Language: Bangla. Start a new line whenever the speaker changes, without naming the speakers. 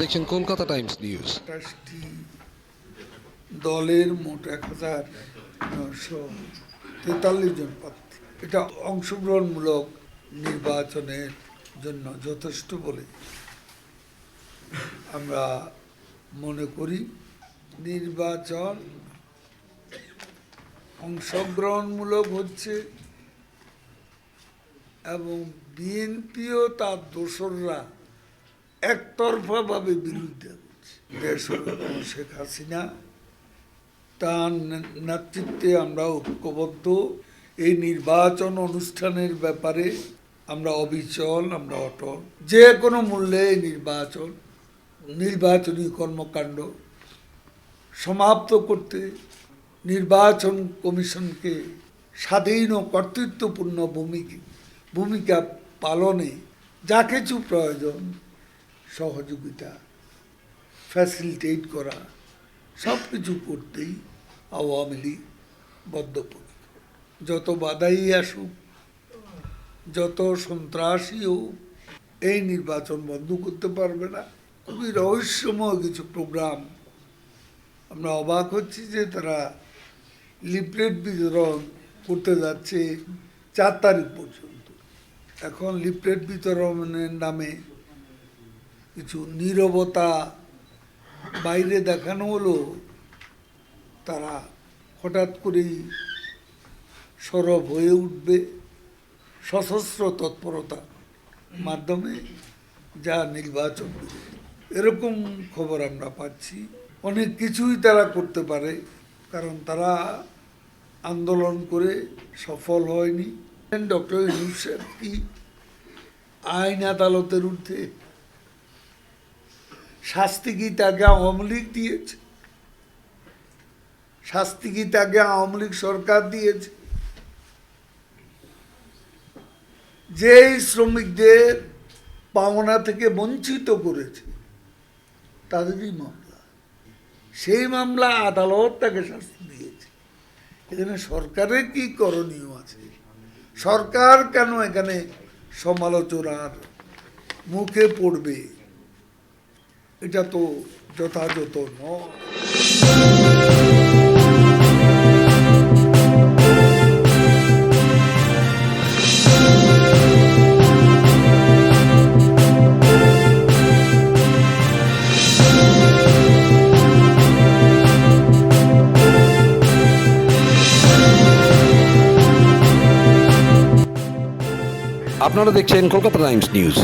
দেখছেন কলকাতা টাইমস নিউজ।
দলের মোট এক হাজার নশো তেতাল্লিশ জন প্রার্থী। এটা অংশগ্রহণমূলক নির্বাচনের জন্য যথেষ্ট বলে আমরা মনে করি। নির্বাচন অংশগ্রহণমূলক হচ্ছে এবং বিএনপিও তার দোসররা একতরফাভাবে বিরুদ্ধে হচ্ছে দেশ শেখ হাসিনা। তার নেতৃত্বে আমরা ঐক্যবদ্ধ। এই নির্বাচন অনুষ্ঠানের ব্যাপারে আমরা অবিচল, আমরা অটল। যে কোনো মূল্যে নির্বাচন, নির্বাচনী কর্মকাণ্ড সমাপ্ত করতে নির্বাচন কমিশনকে স্বাধীন ও কর্তৃত্বপূর্ণ ভূমিকা ভূমিকা পালনে যা কিছু প্রয়োজন সহযোগিতা ফ্যাসিলিটেট করা, সব কিছু করতেই আওয়ামী লীগ বদ্ধপরিকর। যত বাধাই আসুক, যত সন্ত্রাসী হোক, এই নির্বাচন বন্ধ করতে পারবে না। খুবই রহস্যময় কিছু প্রোগ্রাম আমরা অবাক হচ্ছি যে তারা লিফলেট বিতরণ করতে যাচ্ছে চার তারিখ পর্যন্ত। এখন লিফলেট বিতরণের নামে কিছু নীরবতা বাইরে দেখানো হলো, তারা হঠাৎ করেই সরব হয়ে উঠবে। সশস্ত্র তৎপরতা মাধ্যমে যা নির্বাচন। এরকম খবর আমরা পাচ্ছি। অনেক কিছুই তারা করতে পারে, কারণ তারা আন্দোলন করে সফল হয়নি। ডক্টর ইউনুসেফ কি আইন আদালতের ঊর্ধ্বে শাস্তি কি তাকে আওয়ামী লীগ দিয়েছে। শাস্তি কি তাকে আওয়ামী লীগ সরকার দিয়েছে। যেই শ্রমিকদের পাওনা থেকে বঞ্চিত করেছে, তাদেরই মামলা। সেই মামলা আদালত তাকে শাস্তি দিয়েছে। এখানে সরকারের কি করণীয় আছে? সরকার কেন এখানে সমালোচনার মুখে পড়বে? এটা তো যথাযথ নয়
আপনারা দেখছেন কলকাতা টাইমস নিউজ